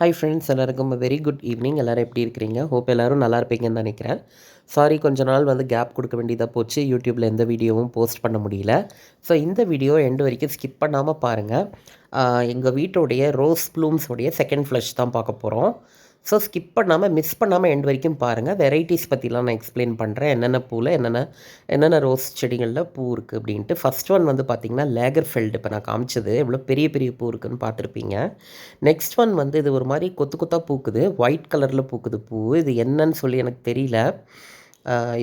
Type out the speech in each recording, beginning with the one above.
Hi friends எல்லாருக்கும் very good evening எல்லோரும் எப்படி இருக்கிறீங்க? ஹோப் எல்லோரும் நல்லா இருப்பீங்கன்னு நினைக்கிறேன். சாரி கொஞ்ச நாள் வந்து கேப் கொடுக்க வேண்டியதாக போச்சு. யூடியூப்பில் எந்த வீடியோவும் போஸ்ட் பண்ண முடியல. ஸோ இந்த வீடியோ எண்டு வரைக்கும் ஸ்கிப் பண்ணாமல் பாருங்கள் எங்கள் வீட்டோடைய ரோஸ் ப்ளூம்ஸோடைய செகண்ட் ஃப்ளஷ் தான் பார்க்க போகிறோம் ஸோ ஸ்கிப் பண்ணாமல் மிஸ் பண்ணாமல் எண்ட் வரைக்கும் பாருங்கள் வெரைட்டிஸ் பற்றிலாம் நான் எக்ஸ்பிளைன் பண்ணுறேன் என்னென்ன பூவில் என்னென்ன என்னென்ன ரோஸ் செடிகளில் பூ இருக்குது அப்படின்ட்டு. ஃபஸ்ட் ஒன் வந்து பார்த்திங்கன்னா லேகர் ஃபெல்டு இப்போ நான் காமிச்சது. எவ்வளோ பெரிய பெரிய பூ இருக்குதுன்னு பார்த்துருப்பீங்க நெக்ஸ்ட் ஒன் வந்து இது ஒரு மாதிரி கொத்து கொத்தாக பூக்குது. ஒயிட் கலரில் பூக்குது பூ. இது என்னன்னு சொல்லி எனக்கு தெரியல.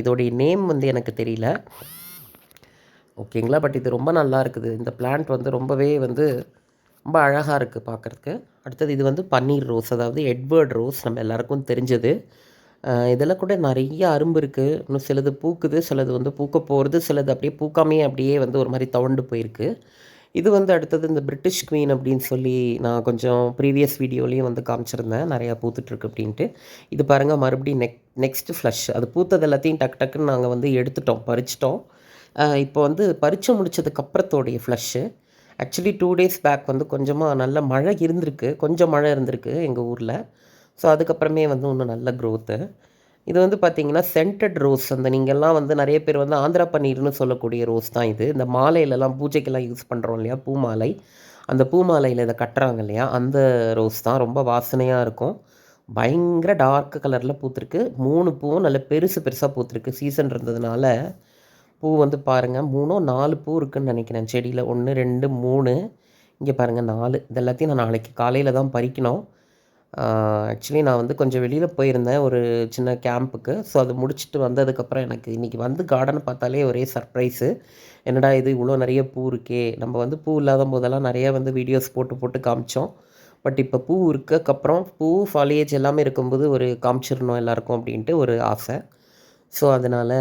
இதோடைய நேம் வந்து எனக்கு தெரியல. ஓகேங்களா பட் இது ரொம்ப நல்லா இருக்குது. இந்த பிளான்ட் வந்து ரொம்பவே வந்து ரொம்ப அழகாக இருக்குது பார்க்குறதுக்கு அடுத்தது இது வந்து பன்னீர் ரோஸ் அதாவது எட்வர்ட் ரோஸ் நம்ம எல்லாருக்கும் தெரிஞ்சது. இதெல்லாம் கூட நிறைய அரும்பு இருக்குது இன்னும் சிலது பூக்குது சிலது வந்து பூக்க போகிறது சிலது அப்படியே பூக்காமே அப்படியே வந்து ஒரு மாதிரி தவண்டு போயிருக்கு. இது வந்து அடுத்தது இந்த பிரிட்டிஷ் குவீன் அப்படின்னு சொல்லி நான் கொஞ்சம் ப்ரீவியஸ் வீடியோலேயும் வந்து காமிச்சிருந்தேன். நிறையா பூத்துட்ருக்கு அப்படின்ட்டு. இது பாருங்கள் மறுபடியும் நெக் நெக்ஸ்ட் ஃப்ளஷ். அது பூத்தது எல்லாத்தையும் டக்கு டக்குன்னு நாங்கள் வந்து எடுத்துட்டோம் பறிச்சிட்டோம். இப்போ வந்து பறித்து முடிச்சதுக்கப்புறத்தோடைய flush. Actually two days back வந்து கொஞ்சமாக நல்ல மழை இருந்திருக்கு. கொஞ்சம் மழை இருந்திருக்கு எங்கள் ஊரில். ஸோ அதுக்கப்புறமே வந்து இன்னும் நல்ல க்ரோத்து இது வந்து பார்த்திங்கன்னா சென்டட் ரோஸ் அந்த நீங்கள்லாம் வந்து நிறைய பேர் வந்து ஆந்திரா பன்னீர்னு சொல்லக்கூடிய ரோஸ் தான் இது. இந்த மாலையிலலாம் பூஜைக்கெல்லாம் யூஸ் பண்ணுறோம் இல்லையா? பூ மாலை அந்த பூ மாலையில் இதை கட்டுறாங்க இல்லையா? அந்த ரோஸ் தான். ரொம்ப வாசனையாக இருக்கும். பயங்கர டார்க் கலரில் பூத்துருக்கு. மூணு பூவும் நல்ல பெருசு பெருசாக பூத்துருக்கு. சீசன் இருந்ததுனால பூ வந்து பாருங்கள் மூணோ நாலு பூ இருக்குதுன்னு நினைக்கிறேன். செடியில் ஒன்று ரெண்டு மூணு. இங்கே பாருங்கள் நாலு. இது எல்லாத்தையும் நான் நாளைக்கு காலையில் தான் பறிக்கணும். ஆக்சுவலி நான் வந்து கொஞ்சம் வெளியில் போயிருந்தேன் ஒரு சின்ன கேம்புக்கு ஸோ அது முடிச்சுட்டு வந்ததுக்கப்புறம் எனக்கு இன்றைக்கி வந்து கார்டன் பார்த்தாலே ஒரே சர்ப்ரைஸு என்னடா இது இவ்வளோ நிறைய பூ இருக்கே. நம்ம வந்து பூ இல்லாத போதெல்லாம் நிறைய வந்து வீடியோஸ் போட்டு போட்டு காமிச்சோம். பட் இப்போ பூ இருக்கக்கப்புறம் பூ ஃபாலியேஜ் எல்லாமே இருக்கும்போது ஒரு காமிச்சிடணும் எல்லாருக்கும் அப்படின்ட்டு ஒரு ஆசை. ஸோ அதனால்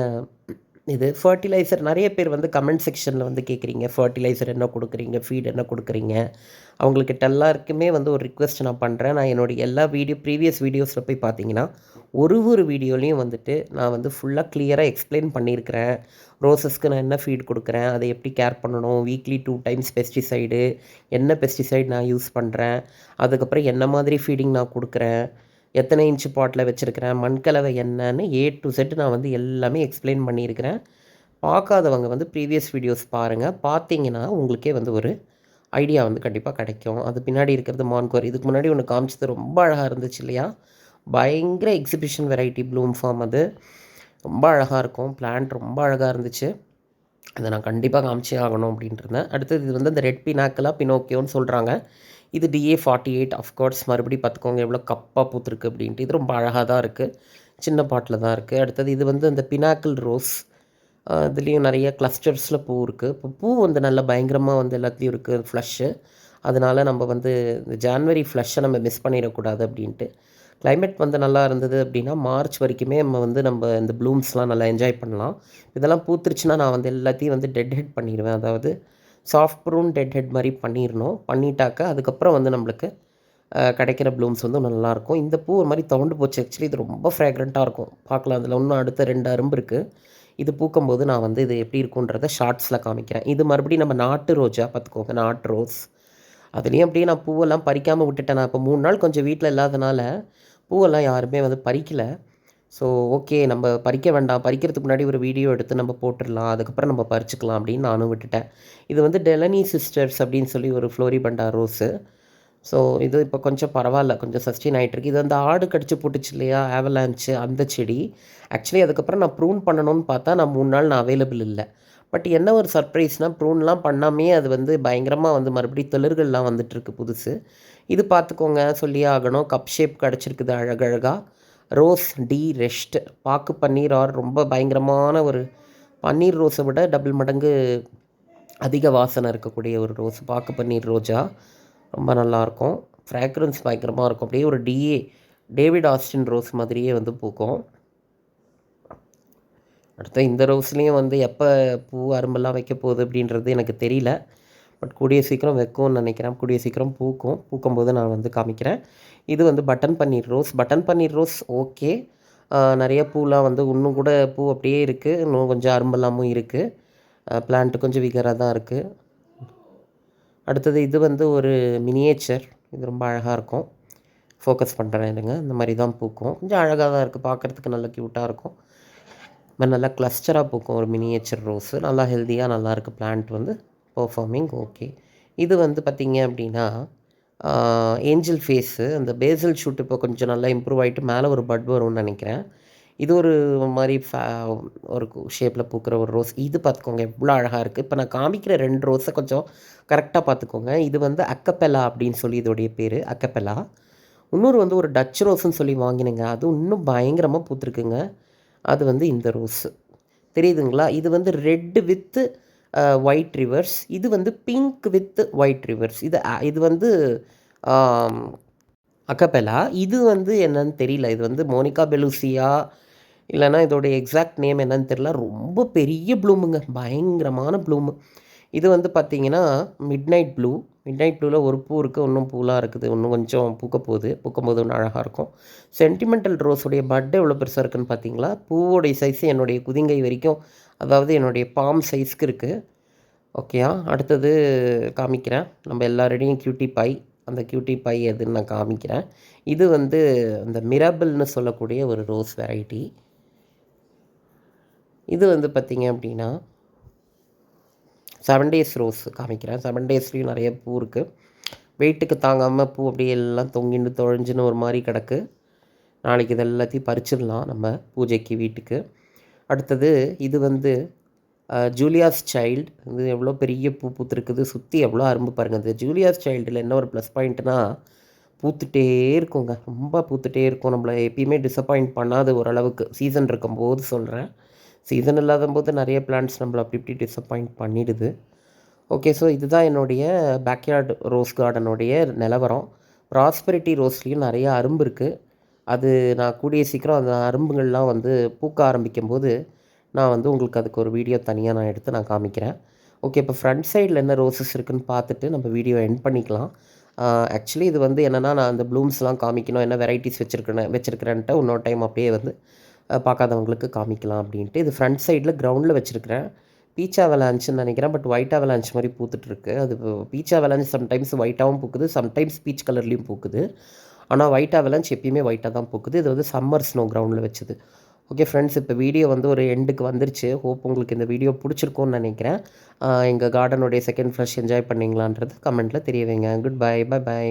இது ஃபர்டிலைசர் நிறைய பேர் வந்து கமெண்ட் செக்ஷனில் வந்து கேட்குறீங்க ஃபர்டிலைசர் என்ன கொடுக்குறீங்க? ஃபீட் என்ன கொடுக்குறீங்க? அவங்களுக்கு எல்லாருக்குமே வந்து ஒரு ரிக்வெஸ்ட் நான் பண்ணுறேன் நான் என்னுடைய எல்லா வீடியோ ப்ரீவியஸ் வீடியோஸில் போய் பார்த்தீங்கன்னா ஒரு ஒரு வீடியோலையும் வந்துட்டு நான் வந்து ஃபுல்லாக கிளியராக எக்ஸ்பிளைன் பண்ணியிருக்கிறேன். ரோசஸ்க்கு நான் என்ன ஃபீட் கொடுக்குறேன்? அதை எப்படி கேர் பண்ணணும்? வீக்லி டூ டைம்ஸ் பெஸ்டிசைடு என்ன பெஸ்டிசைடு நான் யூஸ் பண்ணுறேன் அதுக்கப்புறம் என்ன மாதிரி ஃபீடிங் நான் கொடுக்குறேன்? எத்தனை இன்ச்சு பாட்டில் வச்சுருக்கிறேன் மண்கலவை என்னன்னு ஏ டு செட் நான் வந்து எல்லாமே எக்ஸ்பிளைன் பண்ணியிருக்கிறேன். பார்க்காதவங்க வந்து ப்ரீவியஸ் வீடியோஸ் பாருங்கள் பார்த்தீங்கன்னா உங்களுக்கே வந்து ஒரு ஐடியா வந்து கண்டிப்பாக கிடைக்கும். அது பின்னாடி இருக்கிறது மான்கோர் இதுக்கு முன்னாடி ஒன்று காமிச்சது ரொம்ப அழகாக இருந்துச்சு இல்லையா? பயங்கர எக்ஸிபிஷன் வெரைட்டி ப்ளூம் ஃபார்ம் அது. ரொம்ப அழகாக இருக்கும். பிளான்ட் ரொம்ப அழகாக இருந்துச்சு. அதை நான் கண்டிப்பாக காமிச்சே ஆகணும் அப்படின்ட்டு இருந்தேன். அடுத்தது இது வந்து இந்த ரெட் பினாக்கலாக பினோக்கியோன்னு சொல்கிறாங்க இது டிஏ ஃபார்ட்டி எயிட் அஃப்கோர்ஸ் மறுபடியும் பார்த்துக்கோங்க எவ்வளோ கப்பாக பூத்துருக்கு அப்படின்ட்டு. இது ரொம்ப அழகாக தான் இருக்குது சின்ன பாட்டில் தான் இருக்குது அடுத்தது இது வந்து இந்த பினாக்கிள் ரோஸ் இதுலேயும் நிறைய கிளஸ்டர்ஸில் பூ இருக்குது இப்போ பூ வந்து நல்லா பயங்கரமாக வந்து எல்லாத்துலேயும் இருக்குது ஃப்ளஷ்ஷு அதனால் நம்ம வந்து இந்த ஜான்வரி ஃப்ளஷ்ஷை நம்ம மிஸ் பண்ணிடக்கூடாது அப்படின்ட்டு. கிளைமேட் வந்து நல்லா இருந்தது அப்படின்னா மார்ச் வரைக்குமே நம்ம வந்து நம்ம இந்த ப்ளூம்ஸ்லாம் நல்லா என்ஜாய் பண்ணலாம். இதெல்லாம் பூத்துருச்சுன்னா நான் வந்து எல்லாத்தையும் வந்து டெட் ஹெட் பண்ணிடுவேன். அதாவது சாஃப்ட் ப்ரூன் டெட் ஹெட் மாதிரி பண்ணிடணும். பண்ணிட்டாக்க அதுக்கப்புறம் வந்து நம்மளுக்கு கிடைக்கிற ப்ளூம்ஸ் வந்து நல்லாயிருக்கும். இந்த பூ ஒரு மாதிரி தவண்டு போச்சு. ஆக்சுவலி இது ரொம்ப ஃப்ராக்ரண்ட்டாக இருக்கும். பார்க்கலாம். அதில் இன்னும் அடுத்த ரெண்டு அரும்பு இருக்குது இது பூக்கும்போது நான் வந்து இது எப்படி இருக்குன்றத ஷார்ட்ஸில் காமிக்கிறேன். இது மறுபடியும் நம்ம நாட்டு ரோஜா பார்த்துக்கோங்க. நாட்டு ரோஸ். அதுலேயும் அப்படியே நான் பூவெல்லாம் பறிக்காமல் விட்டுட்டேன். நான் இப்போ மூணு நாள் கொஞ்சம் வீட்டில் இல்லாதனால பூவெல்லாம் யாருமே வந்து பறிக்கலை. ஸோ ஓகே நம்ம பறிக்க வேண்டாம். பறிக்கிறதுக்கு முன்னாடி ஒரு வீடியோ எடுத்து நம்ம போட்டுடலாம். அதுக்கப்புறம் நம்ம பறிச்சுக்கலாம் அப்படின்னு நானும் விட்டுட்டேன். இது வந்து டெலனி சிஸ்டர்ஸ் அப்படின்னு சொல்லி ஒரு ஃப்ளோரி பண்டா ரோஸு ஸோ இது இப்போ கொஞ்சம் பரவாயில்ல. கொஞ்சம் சஸ்டெயின் ஆகிட்டுருக்கு இது அந்த ஆடு கடிச்சு போட்டுச்சு இல்லையா? ஆவலான்ச்சு அந்த செடி. ஆக்சுவலி அதுக்கப்புறம் நான் ப்ரூன் பண்ணணும்னு பார்த்தா நான் மூணு நாள் நான் அவைலபிள் இல்லை. பட் என்ன ஒரு சர்ப்ரைஸ்னால் ப்ரூன்லாம் பண்ணாமே அது வந்து பயங்கரமாக வந்து மறுபடியும் தொழில்கள்லாம் வந்துட்டுருக்கு புதுசு. இது பார்த்துக்கோங்க. சொல்லியே ஆகணும். கப் ஷேப் கிடச்சிருக்குது அழகழகாக ரோஸ் டி ரெஸ்ட். பாக்கு பன்னீர் ஆர் ரொம்ப பயங்கரமான ஒரு பன்னீர் ரோஸை விட டபுள் மடங்கு அதிக வாசனை இருக்கக்கூடிய ஒரு ரோஸ். பாக்கு பன்னீர் ரோஜா. ரொம்ப நல்லாயிருக்கும் ஃப்ராக்ரன்ஸ் பயங்கரமாக இருக்கும். அப்படியே ஒரு டிஏ டேவிட் ஆஸ்டின் ரோஸ் மாதிரியே வந்து பூக்கும். அடுத்த இந்த ரோஸ்லேயும் வந்து எப்போ பூ அரும்பெல்லாம் வைக்க போகுது அப்படின்றது எனக்கு தெரியல. பட் கூடிய சீக்கிரம் வைக்கும்னு நினைக்கிறேன். கூடிய சீக்கிரம் பூக்கும். பூக்கும்போது நான் வந்து காமிக்கிறேன். இது வந்து பட்டன் பன்னீர் ரோஸ் பட்டன் பன்னீர் ரோஸ் ஓகே நிறைய பூலாம் வந்து இன்னும் கூட பூ அப்படியே இருக்குது இன்னும் கொஞ்சம் அரும்பெல்லாமும் இருக்குது பிளான்ட்டு கொஞ்சம் விகராக தான் இருக்குது அடுத்தது இது வந்து ஒரு மினியேச்சர் இது ரொம்ப அழகாக இருக்கும். ஃபோக்கஸ் பண்ணுறேன் இருங்க. இந்த மாதிரி தான் பூக்கும். கொஞ்சம் அழகாக தான் இருக்குது பார்க்குறதுக்கு நல்ல க்யூட்டாக இருக்கும். நல்லா கிளஸ்டராக பூக்கும் ஒரு மினியேச்சர் ரோஸு நல்லா ஹெல்த்தியாக நல்லாயிருக்கு பிளான்ட் வந்து. பர்ஃபார்மிங் ஓகே இது வந்து பார்த்திங்க அப்படின்னா ஏஞ்சல் ஃபேஸு அந்த பேசல் ஷூட் இப்போ கொஞ்சம் நல்லா இம்ப்ரூவ் ஆகிட்டு மேலே ஒரு பட் வரும்னு நினைக்கிறேன். இது ஒரு மாதிரி ஃபே ஒரு ஷேப்பில் பூக்கிற ஒரு ரோஸ் இது பார்த்துக்கோங்க எவ்வளோ அழகாக இருக்குது இப்போ நான் காமிக்கிற ரெண்டு ரோஸை கொஞ்சம் கரெக்டாக பார்த்துக்கோங்க. இது வந்து அக்கப்பெலா அப்படின்னு சொல்லி இதோடைய பேர் அக்கப்பெலா இன்னொரு வந்து ஒரு டச் ரோஸ்ன்னு சொல்லி வாங்கினேங்க. அது இன்னும் பயங்கரமாக பூத்துருக்குங்க. அது வந்து இந்த ரோஸு தெரியுதுங்களா? இது வந்து ரெட்டு வித்து ஒயிட் ரிவர்ஸ் இது வந்து பிங்க் வித் ஒயிட் ரிவர்ஸ் இது இது வந்து அக்கபெலா இது வந்து என்னன்னு தெரியல. இது வந்து மோனிகா பெலூசியா இல்லைன்னா இதோடைய எக்ஸாக்ட் நேம் என்னன்னு தெரியல. ரொம்ப பெரிய ப்ளூமுங்க பயங்கரமான ப்ளூமு இது வந்து பார்த்தீங்கன்னா midnight blue midnight ப்ளூவில் ஒரு பூ இருக்குது இன்னும் பூலாம் இருக்குது. இன்னும் கொஞ்சம் பூக்க போகுது. பூக்கும் போது அழகாக இருக்கும். சென்டிமெண்டல் ரோஸுடைய பட் எவ்வளோ பெருசாக இருக்குன்னு பார்த்தீங்களா? பூவோடைய சைஸ் என்னுடைய குதிங்கை வரைக்கும் அதாவது என்னுடைய பாம் சைஸ்க்கு இருக்குது ஓகேயா அடுத்தது காமிக்கிறேன். நம்ம எல்லாரோடையும் கியூட்டி பை அந்த கியூட்டி பை எதுன்னு நான் காமிக்கிறேன். இது வந்து அந்த மிரபிள்னு சொல்லக்கூடிய ஒரு ரோஸ் வெரைட்டி இது வந்து பார்த்திங்க அப்படின்னா செவன் டேஸ் ரோஸ் காமிக்கிறேன். செவன் டேஸ்லேயும் நிறைய பூ இருக்குது வெயிட்டுக்கு தாங்காமல் பூ அப்படியே எல்லாம் தொங்கின்னு தொழிஞ்சுன்னு ஒரு மாதிரி கிடக்கு. நாளைக்கு இது எல்லாத்தையும் பறிச்சிடலாம் நம்ம பூஜைக்கு வீட்டுக்கு. அடுத்தது இது வந்து ஜூலியாஸ் சைல்டு இது எவ்வளோ பெரிய பூ பூத்துருக்குது. சுற்றி எவ்வளோ அரும்பு பாருங்கள் இது ஜூலியாஸ் சைல்டில் என்ன ஒரு ப்ளஸ் பாயிண்ட்னா பூத்துட்டே இருக்குங்க. ரொம்ப பூத்துட்டே இருக்கும். நம்மளை எப்பயுமே டிசப்பாயிண்ட் பண்ணாது ஓரளவுக்கு சீசன் இருக்கும்போது சொல்கிறேன் சீசன் இல்லாத போது நிறைய பிளான்ட்ஸ் நம்மளை அப்படி இப்படி டிசப்பாயிண்ட் பண்ணிடுது. ஓகே ஸோ இதுதான் என்னுடைய பேக்யார்டு ரோஸ் கார்டனுடைய நிலவரம். ப்ராஸ்பெரிட்டி ரோஸ்லேயும் நிறைய அரும்பு இருக்குது அது நான் கூடிய சீக்கிரம் அந்த அரும்புகள்லாம் வந்து பூக்க ஆரம்பிக்கும் போது நான் வந்து உங்களுக்கு அதுக்கு ஒரு வீடியோ தனியாக நான் எடுத்து நான் காமிக்கிறேன். ஓகே இப்போ ஃப்ரண்ட் சைடில் என்ன ரோசஸ் இருக்குன்னு பார்த்துட்டு நம்ம வீடியோ எண்ட் பண்ணிக்கலாம். ஆக்சுவலி இது வந்து என்னென்னா நான் அந்த ப்ளூம்ஸ்லாம் காமிக்கணும் என்ன வெரைட்டிஸ் வச்சுருக்கேன் வச்சுருக்கிறேன்ட்டு இன்னொரு டைம் அப்படியே வந்து பார்க்காதவங்களுக்கு காமிக்கலாம் அப்படின்ட்டு. இது ஃப்ரண்ட் சைடில் கிரவுண்டில் வச்சுருக்கிறேன். பீச்சா விளாஞ்சுன்னு நினைக்கிறேன். பட் ஒயிட்டாக அவலான்ச் மாதிரி பூத்துட்ருக்கு அது பீச்சா அவலான்ச் சம்டைம்ஸ் ஒயிட்டாகவும் பூக்குது. சம்டைம்ஸ் பீச் கலர்லேயும் பூக்குது. ஆனால் ஒயிட்டாக விளாஞ்ச் எப்பயுமே ஒயிட்டாக தான் பூக்குது. இது வந்து சம்மர் ஸ்னோ கிரவுண்டில் வச்சுது. ஓகே ஃப்ரெண்ட்ஸ் இப்போ வீடியோ வந்து ஒரு எண்டுக்கு வந்துருச்சு. ஹோப் உங்களுக்கு இந்த வீடியோ பிடிச்சிருக்கும்னு நினைக்கிறேன். எங்கள் கார்டனுடைய செகண்ட் ஃப்ரெஷ் என்ஜாய் பண்ணீங்களான்றது கமெண்ட்டில் தெரிய வைங்க. Good bye by by